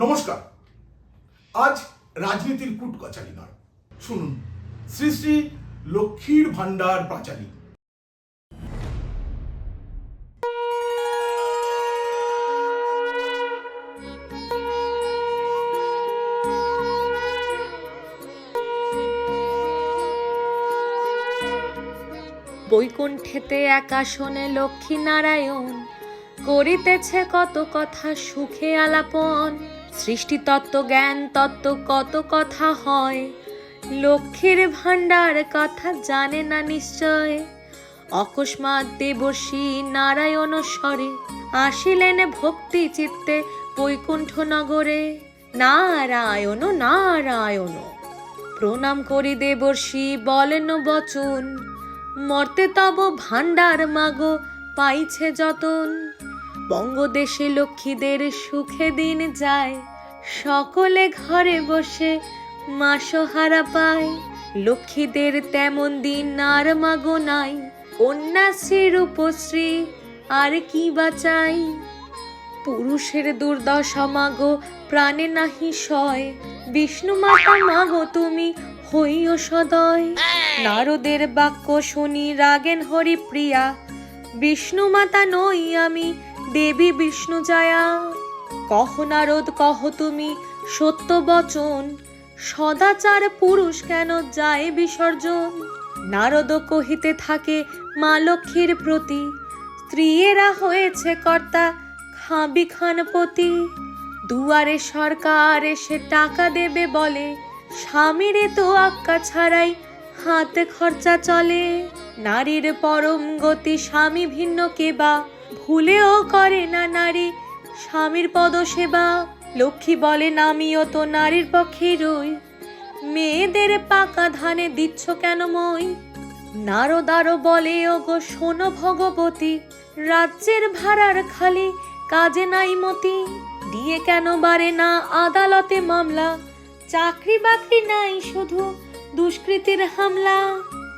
নমস্কার। আজ রাজনীতির কুট কচালি নয়। শুনুন, শ্রী শ্রী লক্ষ্মীর ভাণ্ডার পাঁচালী। বৈকুণ্ঠেতে একাশনে লক্ষ্মী নারায়ণ করিতেছে কত কথা সুখে আলাপন। সৃষ্টি তত্ত্ব জ্ঞান তত্ত্ব কত কথা হয়। লক্ষ্মীর ভাণ্ডার কথা জানে না নিশ্চয়। অকস্মাৎ দেবর্ষী নারায়ণ স্বরে আসিলেন ভক্তি চিত্তে বৈকুণ্ঠ নগরে। নারায়ণ নারায়ণ, প্রণাম করি দেবর্ষি, বলেন বচন। মর্তে তব ভাণ্ডার মাগো পাইছে যতন। বঙ্গদেশে লক্ষ্মীদের সুখে দিন যায়। সকলে ঘরে বসে মাসহারা পায়। লক্ষ্মীদের তেমন দিন আর মাগো নাই। কন্যাশ্রী রূপশ্রী আর কি বাঁচাই পুরুষের দুর্দশা মাগো, প্রাণে নাহি সয়। বিষ্ণু মাতা মাগো, তুমি হইও সদয়। নারদের বাক্য শুনি রাগেন হরিপ্রিয়া। বিষ্ণু মাতা নই আমি দেবী বিষ্ণু জয়া। কহ নারদ, কহ তুমি সত্য বচন। সদাচার পুরুষ কেন যায় বিসর্জন? নারদ কহিতে থাকে, মা লক্ষ্মীর প্রতি। স্ত্রীয়েরা হয়েছে কর্তা, খাবি খানপতি। দুয়ারে সরকার এসে টাকা দেবে বলে, স্বামীরে তো আক্কা ছাড়াই হাতে খরচা চলে। নারীর পরম গতি স্বামী ভিন্ন কেবা ভুলেও করে না নারী। স্বামীর পদ সেবা লক্ষ্মী বলেন আমিও তো নারীর পক্ষে রই। মেয়েদের পাকা ধানে দিচ্ছ কেন মই? নারদারও বলে, ওগো, শোনো ভগবতী, রাজ্যের ভাড়ার খালি কাজে নাই মতি। দিয়ে কেন বারে না আদালতে মামলা? চাকরি বাকরি নাই শুধু দুষ্কৃতির হামলা।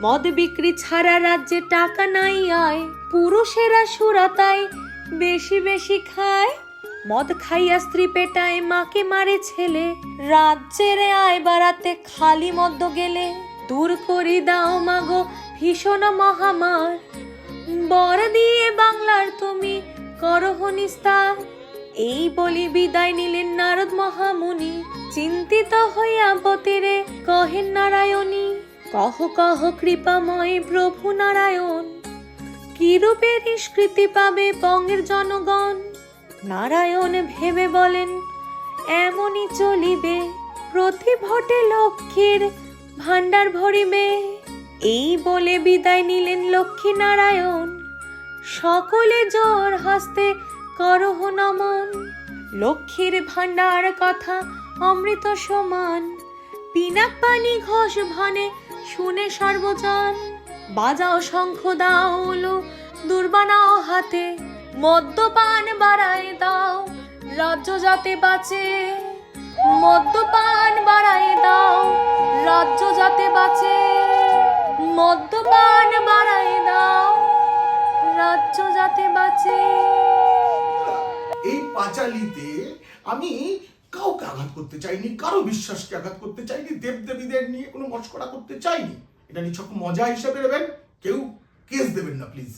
মদ বিক্রি ছাড়া রাজ্যে টাকা নাই আয়। পুরুষেরা সুরাতায় বেশি বেশি খায়। মদ খাইয়া স্ত্রী পেটায়, মাকে মারে ছেলে। রাজ্যের আয় বাড়াতে খালি মদ্য গেলে। দূর করি দাও মাগো ভীষণ মহামার। বর দিয়ে বাংলার তুমি করহ নিস্তার এই বলি বিদায় নিলেন নারদ মহামুনি। চিন্তিত হইয়া বতিরে কহেন নারায়ণী কহ কহ কৃপাময় প্রভু নারায়ণ, কিরূপে নিষ্কৃতি পাবে বঙ্গের জনগণ? নারায়ণ ভেবে বলেন, এমনই চলিবে, প্রতি ভোটে লক্ষ্মীর ভাণ্ডার ভরিবে। এই বলে বিদায় নিলেন লক্ষ্মী নারায়ণ, সকলে জোর হাসতে করহ নমন। লক্ষ্মীর ভাণ্ডার কথা অমৃত সমান পিনাক পানি ঘষ ভানে, শুনে সর্বজন, বাজাও শঙ্খ দাও উলু দুর্বানাও হাতে, মদ্যপান বাড়ায় দাও, রাজ্য যাতে বাঁচে। মদ্যপান বাড়ায় দাও, রাজ্য যাতে বাঁচে। মদ্যপান বাড়ায় দাও, রাজ্য যাতে বাঁচে। এই পাঁচালিতে আমি কাউকে আঘাত করতে চাইনি, কারও বিশ্বাসকে আঘাত করতে চাইনি, দেবদেবীদের নিয়ে কোনো মস্করা করতে চাইনি। এটা নিছক মজা হিসেবে নেবেন, কেউ কেস দেবেন না প্লিজ